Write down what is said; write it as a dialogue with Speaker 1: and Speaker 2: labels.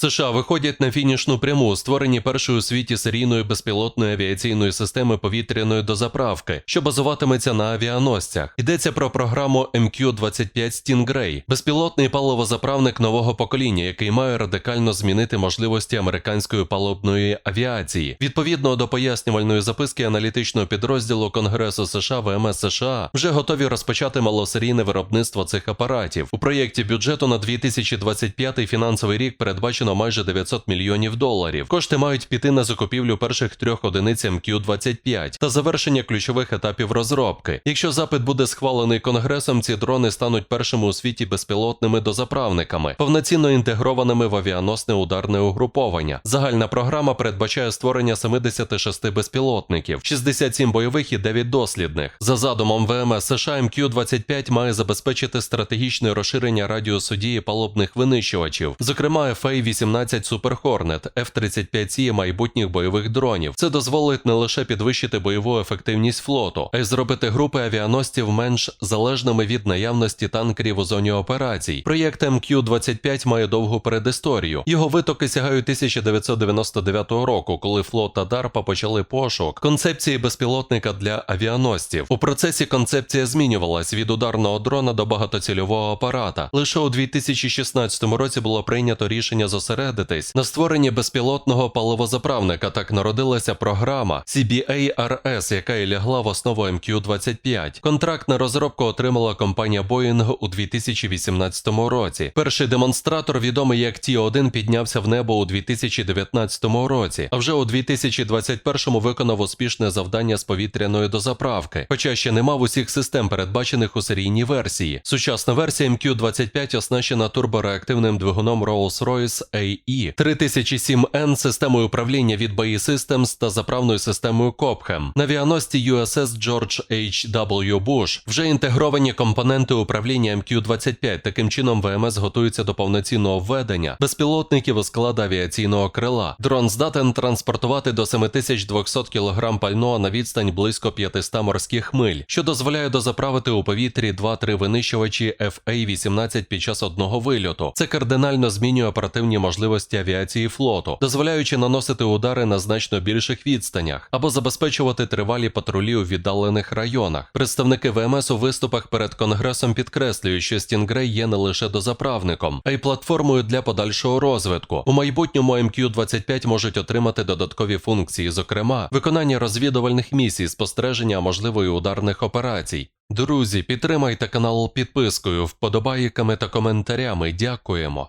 Speaker 1: США виходять на фінішну пряму у створенні першої у світі серійної безпілотної авіаційної системи повітряної дозаправки, що базуватиметься на авіаносцях. Йдеться про програму MQ-25 Stingray, безпілотний паливозаправник нового покоління, який має радикально змінити можливості американської палубної авіації. Відповідно до пояснювальної записки аналітичного підрозділу Конгресу США ВМС США вже готові розпочати малосерійне виробництво цих апаратів. У проєкті бюджету на 2025 фінансовий рік передбачено майже 900 мільйонів доларів. Кошти мають піти на закупівлю перших трьох одиниць МQ-25 та завершення ключових етапів розробки. Якщо запит буде схвалений конгресом, ці дрони стануть першими у світі безпілотними дозаправниками, повноцінно інтегрованими в авіаносне ударне угруповання. Загальна програма передбачає створення 76 безпілотників, 67 бойових і 9 дослідних. За задумом ВМС США МQ-25 має забезпечити стратегічне розширення радіусу дії палубних винищувачів, зокрема FA-18 Super Hornet, F-35C і майбутніх бойових дронів. Це дозволить не лише підвищити бойову ефективність флоту, а й зробити групи авіаносців менш залежними від наявності танкерів у зоні операцій. Проєкт МQ-25 має довгу передісторію. Його витоки сягають 1999 року, коли флот та DARPA почали пошук концепції безпілотника для авіаносців. У процесі концепція змінювалась від ударного дрона до багатоцільового апарата. Лише у 2016 році було прийнято рішення зосередитись на створенні безпілотного паливозаправника. Так народилася програма CBA-RS, яка і лягла в основу MQ-25. Контракт на розробку отримала компанія Boeing у 2018 році. Перший демонстратор, відомий як T1, піднявся в небо у 2019 році, а вже у 2021 виконав успішне завдання з повітряної дозаправки, хоча ще не мав усіх систем, передбачених у серійній версії. Сучасна версія MQ-25 оснащена турбореактивним двигуном Rolls-Royce AE 3007N, системою управління від BAE Systems та заправною системою Cobham. На авіаносці USS George H.W. Bush вже інтегровані компоненти управління MQ-25. Таким чином ВМС готується до повноцінного введення безпілотників у склад авіаційного крила. Дрон здатен транспортувати до 7200 кг пального на відстань близько 500 морських миль, що дозволяє дозаправити у повітрі 2-3 винищувачі FA-18 під час одного вильоту. Це кардинально змінює оперативні можливості авіації флоту, дозволяючи наносити удари на значно більших відстанях або забезпечувати тривалі патрулі у віддалених районах. Представники ВМС у виступах перед конгресом підкреслюють, що Stingray є не лише дозаправником, а й платформою для подальшого розвитку. У майбутньому MQ-25 можуть отримати додаткові функції, зокрема виконання розвідувальних місій, спостереження можливої ударних операцій. Друзі, підтримайте канал підпискою, вподобайками та коментарями. Дякуємо.